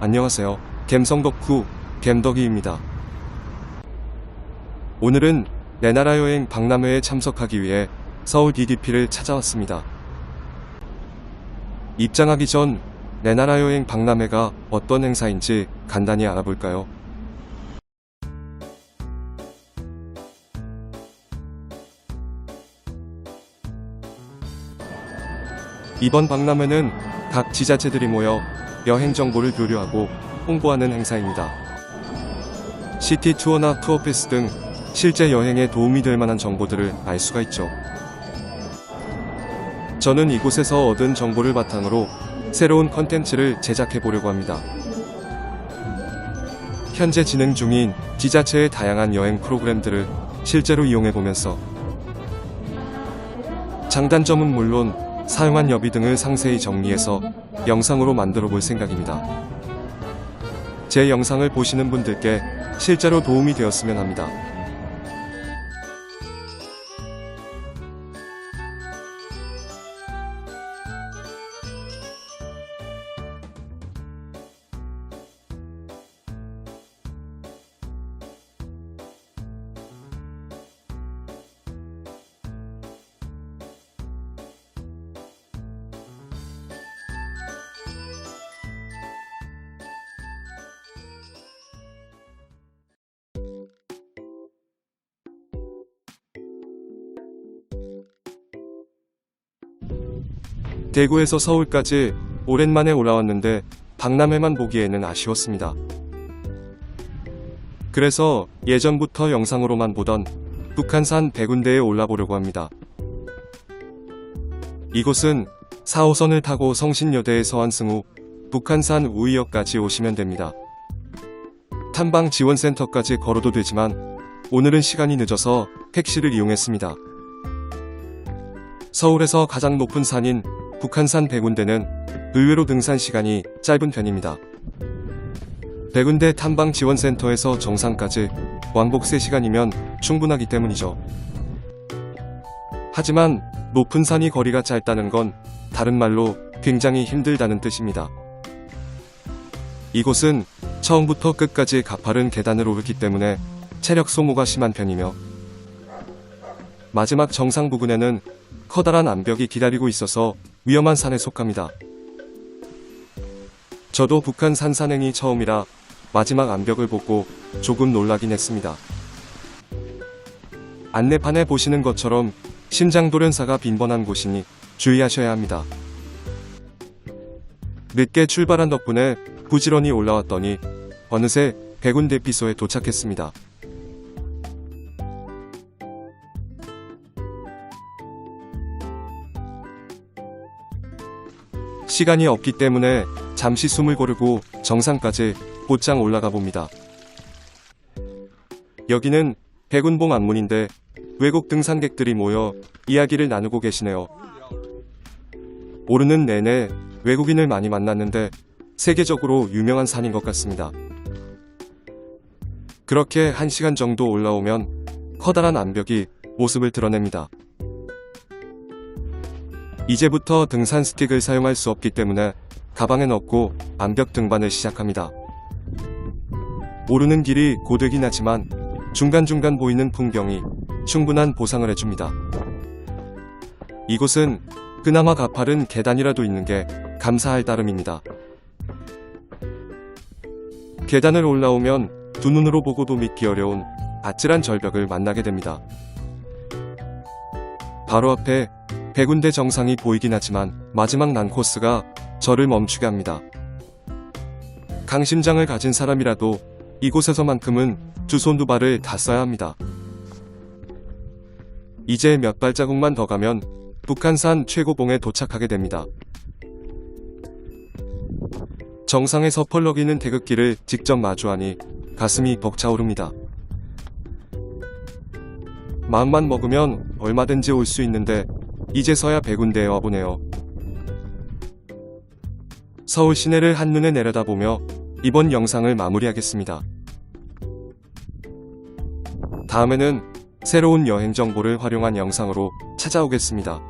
안녕하세요. 갬성덕후 갬덕이입니다. 오늘은 내 나라 여행 박람회에 참석하기 위해 서울 DDP를 찾아왔습니다. 입장하기 전 내 나라 여행 박람회가 어떤 행사인지 간단히 알아볼까요? 이번 박람회는 각 지자체들이 모여 여행 정보를 교류하고 홍보하는 행사입니다. 시티 투어나 투어 패스 등 실제 여행에 도움이 될 만한 정보들을 알 수가 있죠. 저는 이곳에서 얻은 정보를 바탕으로 새로운 컨텐츠를 제작해 보려고 합니다. 현재 진행 중인 지자체의 다양한 여행 프로그램들을 실제로 이용해 보면서 장단점은 물론 사용한 여비 등을 상세히 정리해서 영상으로 만들어 볼 생각입니다. 제 영상을 보시는 분들께 실제로 도움이 되었으면 합니다. 대구에서 서울까지 오랜만에 올라왔는데 박람회만 보기에는 아쉬웠습니다. 그래서 예전부터 영상으로만 보던 북한산 백운대에 올라보려고 합니다. 이곳은 4호선을 타고 성신여대에 서안승 후 북한산 우이역까지 오시면 됩니다. 탐방 지원센터까지 걸어도 되지만 오늘은 시간이 늦어서 택시를 이용했습니다. 서울에서 가장 높은 산인 북한산 백운대는 의외로 등산 시간이 짧은 편입니다. 백운대 탐방 지원센터에서 정상까지 왕복 3시간이면 충분하기 때문이죠. 하지만 높은 산이 거리가 짧다는 건 다른 말로 굉장히 힘들다는 뜻입니다. 이곳은 처음부터 끝까지 가파른 계단을 오르기 때문에 체력 소모가 심한 편이며 마지막 정상 부근에는 커다란 암벽이 기다리고 있어서 위험한 산에 속합니다. 저도 북한 산산행이 처음이라 마지막 암벽을 보고 조금 놀라긴 했습니다. 안내판에 보시는 것처럼 심장 돌연사가 빈번한 곳이니 주의하셔야 합니다. 늦게 출발한 덕분에 부지런히 올라왔더니 어느새 백운대피소에 도착했습니다. 시간이 없기 때문에 잠시 숨을 고르고 정상까지 곧장 올라가 봅니다. 여기는 백운봉 안문인데 외국 등산객들이 모여 이야기를 나누고 계시네요. 오르는 내내 외국인을 많이 만났는데 세계적으로 유명한 산인 것 같습니다. 그렇게 한 시간 정도 올라오면 커다란 암벽이 모습을 드러냅니다. 이제부터 등산 스틱을 사용할 수 없기 때문에 가방에 넣고 암벽 등반을 시작합니다. 오르는 길이 고되긴 하지만 중간중간 보이는 풍경이 충분한 보상을 해줍니다. 이곳은 그나마 가파른 계단이라도 있는 게 감사할 따름입니다. 계단을 올라오면 두 눈으로 보고도 믿기 어려운 아찔한 절벽을 만나게 됩니다. 바로 앞에 백운대 정상이 보이긴 하지만 마지막 난코스가 저를 멈추게 합니다. 강심장을 가진 사람이라도 이곳에서만큼은 두 손 두 발을 다 써야 합니다. 이제 몇 발자국만 더 가면 북한산 최고봉에 도착하게 됩니다. 정상에서 펄럭이는 태극기를 직접 마주하니 가슴이 벅차오릅니다. 마음만 먹으면 얼마든지 올 수 있는데 이제서야 백운대에 와보네요. 서울 시내를 한눈에 내려다보며 이번 영상을 마무리하겠습니다. 다음에는 새로운 여행 정보를 활용한 영상으로 찾아오겠습니다.